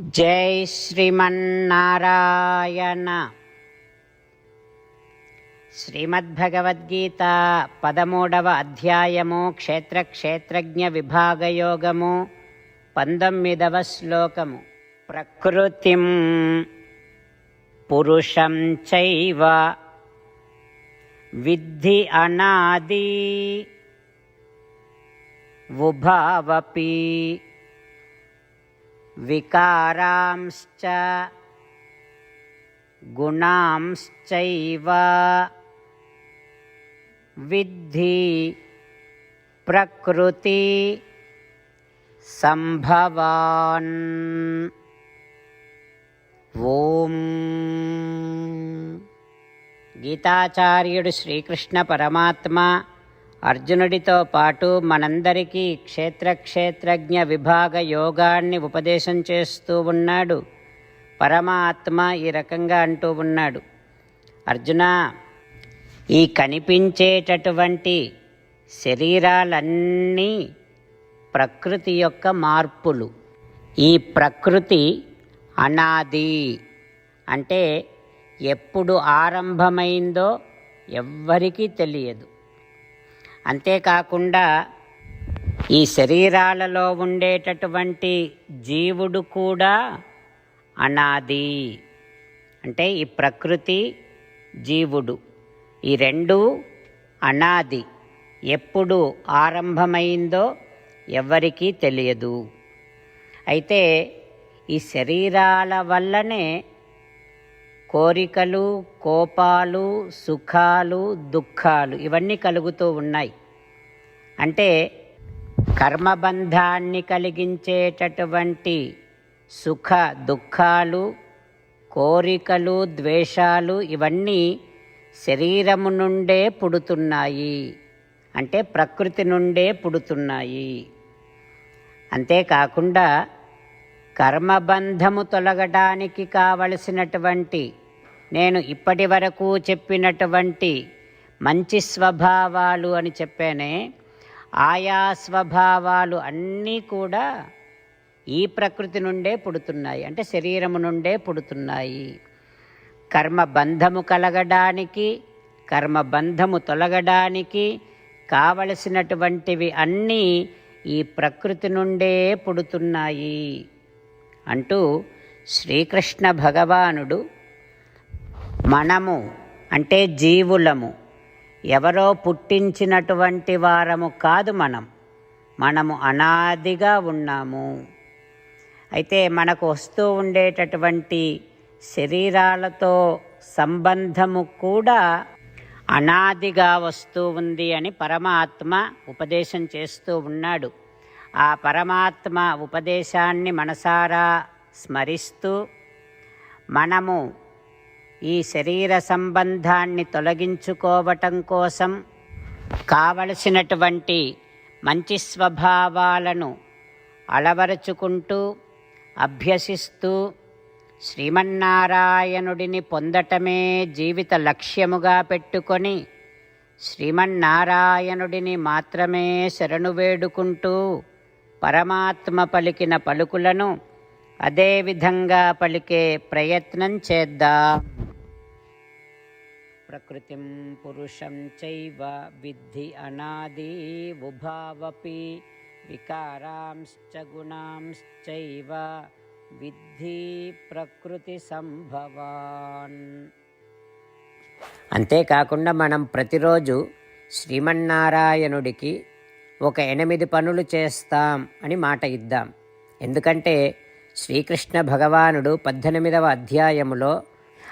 జై శ్రీమన్నారాయణ. శ్రీమద్భగవద్గీత పదమూడవ అధ్యాయము క్షేత్ర క్షేత్రజ్ఞ విభాగయోగము పంతొమ్మిదవ శ్లోకము. ప్రకృతిం పురుషం చైవ విద్ధి అనాది ఉభావపి వికారాంశ్చ గుణాంశ్చైవ విద్ధి ప్రకృతి సంభవాన్ ఓం గీతాచార్యుడు శ్రీకృష్ణ పరమాత్మ అర్జునుడితో పాటు మనందరికీ క్షేత్ర క్షేత్రజ్ఞ విభాగ యోగాన్ని ఉపదేశం చేస్తూ ఉన్నాడు. పరమాత్మ ఈ రకంగా అంటూ ఉన్నాడు. అర్జున ఈ కనిపించేటటువంటి శరీరాలన్నీ ప్రకృతి యొక్క మార్పులు. ఈ ప్రకృతి అనాది. అంటే ఎప్పుడు ఆరంభమైందో ఎవ్వరికీ తెలియదు. అంతేకాకుండా ఈ శరీరాలలో ఉండేటటువంటి జీవుడు కూడా అనాది. అంటే ఈ ప్రకృతి జీవుడు. ఈ రెండు అనాది. ఎప్పుడు ఆరంభమైందో ఎవ్వరికీ తెలియదు. అయితే ఈ శరీరాల వల్లనే కోరికలు కోపాలు సుఖాలు దుఃఖాలు ఇవన్నీ కలుగుతూ ఉన్నాయి. అంటే కర్మబంధాన్ని కలిగించేటటువంటి సుఖ దుఃఖాలు కోరికలు ద్వేషాలు ఇవన్నీ శరీరము నుండే పుడుతున్నాయి. అంటే ప్రకృతి నుండే పుడుతున్నాయి. అంతేకాకుండా కర్మబంధము తొలగడానికి కావలసినటువంటి నేను ఇప్పటి వరకు చెప్పినటువంటి మంచి స్వభావాలు అని చెప్పానే ఆయా స్వభావాలు అన్నీ కూడా ఈ ప్రకృతి నుండే పుడుతున్నాయి. అంటే శరీరము నుండే పుడుతున్నాయి. కర్మ బంధము కలగడానికి కర్మ బంధము తొలగడానికి కావలసినటువంటివి అన్నీ ఈ ప్రకృతి నుండే పుడుతున్నాయి. అంటూ శ్రీకృష్ణ భగవానుడు మనము అంటే జీవులము ఎవరో పుట్టించినటువంటి వారము కాదు మనం. మనము అనాదిగా ఉన్నాము. అయితే మనకు వస్తూ ఉండేటటువంటి శరీరాలతో సంబంధము కూడా అనాదిగా వస్తూ ఉంది అని పరమాత్మ ఉపదేశం చేస్తూ ఉన్నాడు. ఆ పరమాత్మ ఉపదేశాన్ని మనసారా స్మరిస్తూ మనము ఈ శరీర సంబంధాన్ని తొలగించుకోవటం కోసం కావలసినటువంటి మంచి స్వభావాలను అలవరుచుకుంటూ అభ్యసిస్తూ శ్రీమన్నారాయణుడిని పొందటమే జీవిత లక్ష్యముగా పెట్టుకొని శ్రీమన్నారాయణుడిని మాత్రమే శరణు వేడుకుంటూ పరమాత్మ పలికిన పలుకులను అదేవిధంగా పలికే ప్రయత్నం చేద్దాం. ప్రకృతిం పురుషం చైవ విద్ధి అనాది ఉభావపి వికారాంశ్చ గుణాంశ్చైవ విద్ధి ప్రకృతి సంభవాన్. అంతేకాకుండా మనం ప్రతిరోజు శ్రీమన్నారాయణుడికి ఒక ఎనిమిది పనులు చేస్తాం అని మాట ఇద్దాం. ఎందుకంటే శ్రీకృష్ణ భగవానుడు పద్దెనిమిదవ అధ్యాయములో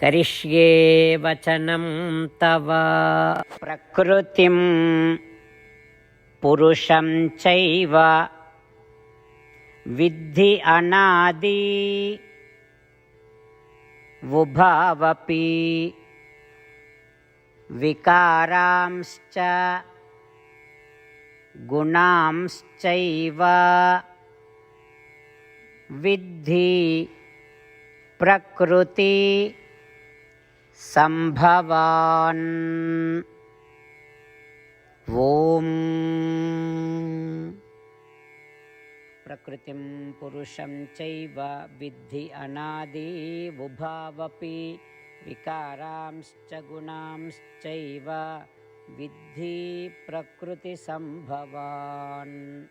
करिष्ये वचनं तव। प्रकृतिं पुरुषं चैव। विद्धि अनादि उभावपि विकारांश्च गुणांश्चैव। विद्धि प्रकृति సంభవాన్. ఓం. ప్రకృతిం పురుషం చైవ విద్ధి అనాది ఉభావపి వికారాంశ్చ గుణాంశ్చైవ విద్ధి ప్రకృతి సంభవాన్.